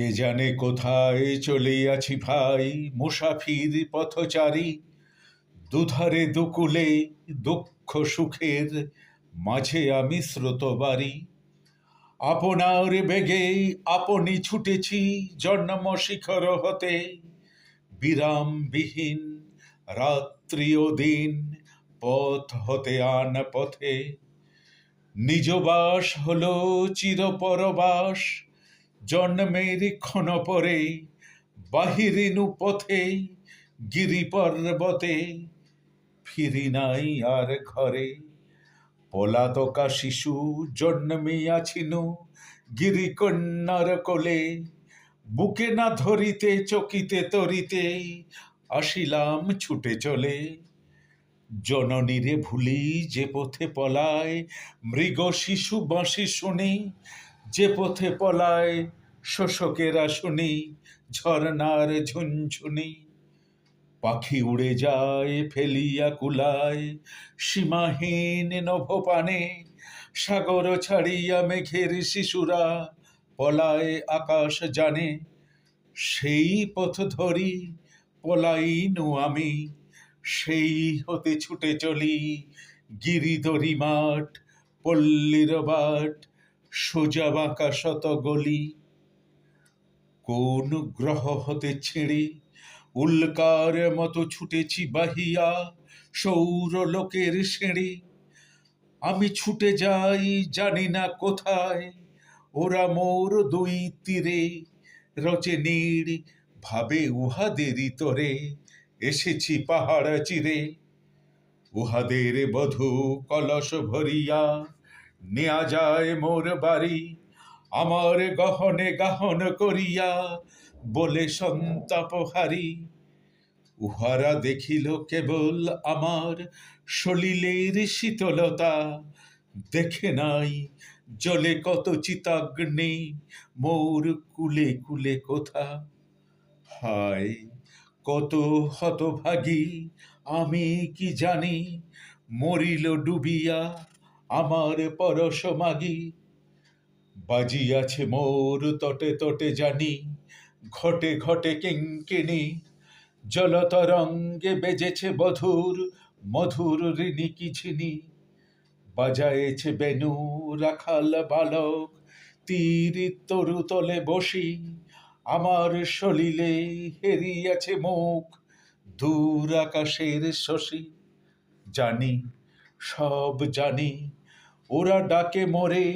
কে জানে কোথায় চলে আছি ভাই, মুসাফির পথচারী। দুধারে দুকুলে দুঃখ সুখের মাঝে আমি স্রোতবারি আপনার বেগে আপনি ছুটেছি জন্ম শিখর হতে। বিরামবিহীন রাত্রি ও দিন পথ হতে আন পথে। নিজ বাস হলো চিরপরবাস। জন্মের ক্ষণ পরে বাহিরিনু পথে গিরি পর্বতে ফিরি নাই আর ঘরে। পলাতকা শিশু জন্মিয়াছিনু গিরিকন্যার কোলে। বুকে না ধরিতে, চকিতে তরিতে, আসিলাম ছুটে চলে। জননীরে ভুলি যে পথে পলায়, মৃগ শিশু বাঁশি শুনি, যে পথে পলায় শোষকেরা শুনি ঝর্ণার ঝুনঝুনি। পাখি উড়ে যায়, ফেলিয়া কুলায়, সীমাহীন নভপানে। সাগর ছাড়িয়া মেঘের শিশুরা পলায়, আকাশ জানে। সেই পথ ধরি, পলাইনু আমি। সেই হতে ছুটে চলি গিরিধরি মাঠ, পল্লীর বাট, সোজা বাঁকা শত গলি। কোন গ্রহ হতে ছেড়ে? উল্কার মতো ছুটেছি বাহিয়া, সৌর লোকের সেড়ে। আমি ছুটে যাই জানি না কোথায়, ওরা মোর দুই তীরে। রচে নীড় ভাবে উহাদেরই তরে এসেছি পাহাড় চিরে। উহাদের বধূ কলস ভরিয়া, নেয়া যায় মোর বাড়ি। আমার গহনে গাহন করিয়া বলে সন্তাপহারি উহারা দেখিল কেবল আমার সলিলের শীতলতা। দেখে নাই জলে কত চিতাগ্নি, মোর কুলে কুলে কোথা। হায়, কত হতভাগী, আমি কি জানি, মরিল ডুবিয়া আমার পরশ মাগি। বাজিয়াছে মোর তটে তটে জানি, ঘটে ঘটে কিঙ্কিণী। জলতরঙ্গে বেজেছে বধুর, মধুর ঋণী কিঝিনি। বাজায়েছে বেনু, রাখাল বালক, তীর তরু তলে বসি। আমার সলিলে হেরিয়াছে মুখ, দূর আকাশের শশী। জানি, সব জানি, ওরা ডাকে মোরে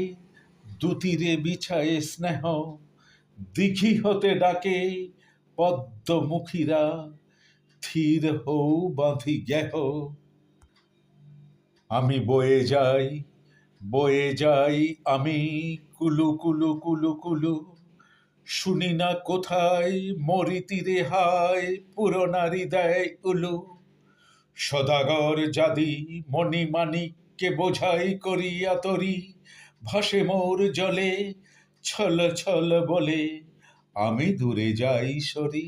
দুতীরে বিছায়ে স্নেহ, দিঘি হতে ডাকে পদ্মমুখীরা থির হও বাঁধি গেহ আমি বয়ে যাই বয়ে যাই আমি, কুলু কুলু কুলু কুলু। শুনি না কোথায় মরি তীরে হায় পুরনারি দেয় উলু। সদাগর জাদি মণিমাণিককে বোঝাই করিয়া তরি ভাসে মোর জলে, ছল ছল বলে, আমি দূরে যাই সরি।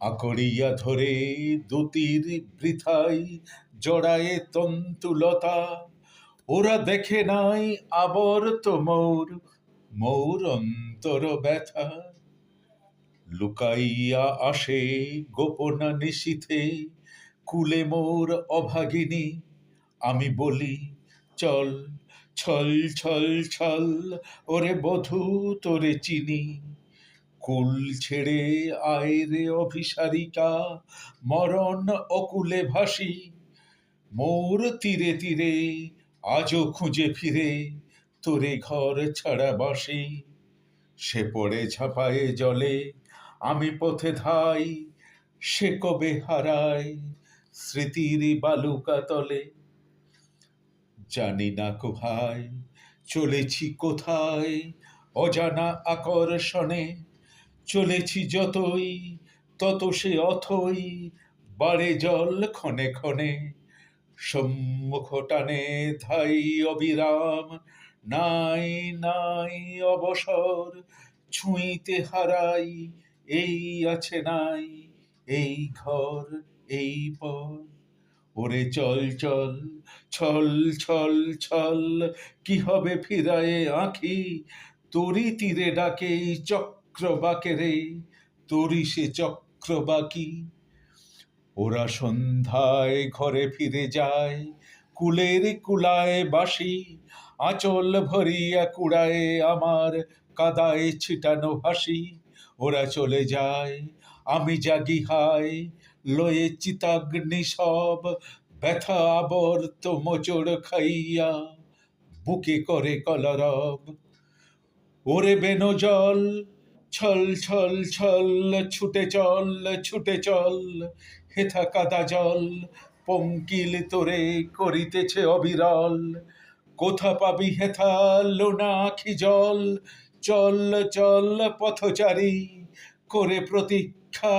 আকড়িয়া ধরে দুতির বৃথাই জড়ায়ে তন্তুলতা, ওরা দেখে নাই আবর্ত মৌর মৌর অন্তর ব্যথা। লুকাইয়া আসে গোপনা নিশীথে, কুলে মোর অভাগিনী, আমি বলি, চল ছল ছল ছল, ওরে বধূ, তোরে চিনি। কুল ছেড়ে আয় রে অভিসারিকা, মরণ অকুলে ভাসি। মোর তীরে তীরে আজও খুঁজে ফিরে, তোরে ঘর ছাড়া বাসি। সে পড়ে ঝাঁপায়ে জলে, আমি পথে ধাই, সে কবে হারায় স্মৃতির বালুকা তলে। জানি না কো ভাই চলেছি কোথায়, অজানা আকর্ষণে, চলেছি যতই, তত সে অথই, বাড়ে জল ক্ষণে ক্ষণে, সম্মুখ টানে ধাই অবিরাম, নাই নাই অবসর, ছুঁইতে হারাই, এই আছে নাই, এই ঘর, এই পর ওরে চল চল, ছল ছল ছল, কি হবে ফিরায়ে আঁখি? তোরই তীরে ডাকে চক চক্রবাকে রে তোরই সে চক্রবাকি। ওরা সন্ধ্যায় ঘরে ফিরে যায়, কুলের কুলায় বাসি আঁচল ভরিয়া কুড়ায় আমার কাদায় ছিটানো হাসি। ওরা চলে যায়, আমি জাগি হাই লয়ে চিতাগ্নি সব, ব্যথা আবর্ত মোচড় খাইয়া বুকে করে কলরব। ওরে বেনো জল, ছল ছল ছল, ছুটে চল ছুটে চল হেথা কাদা জল, পঙ্কিল তোরে করিতেছে অবিরল। কোথা পাবি হেথা লোনা জল, চল চল পথচারী, করে প্রতীক্ষা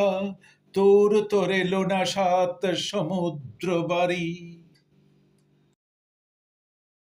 তোর তোরে লোনা সাত সমুদ্র বাড়ি।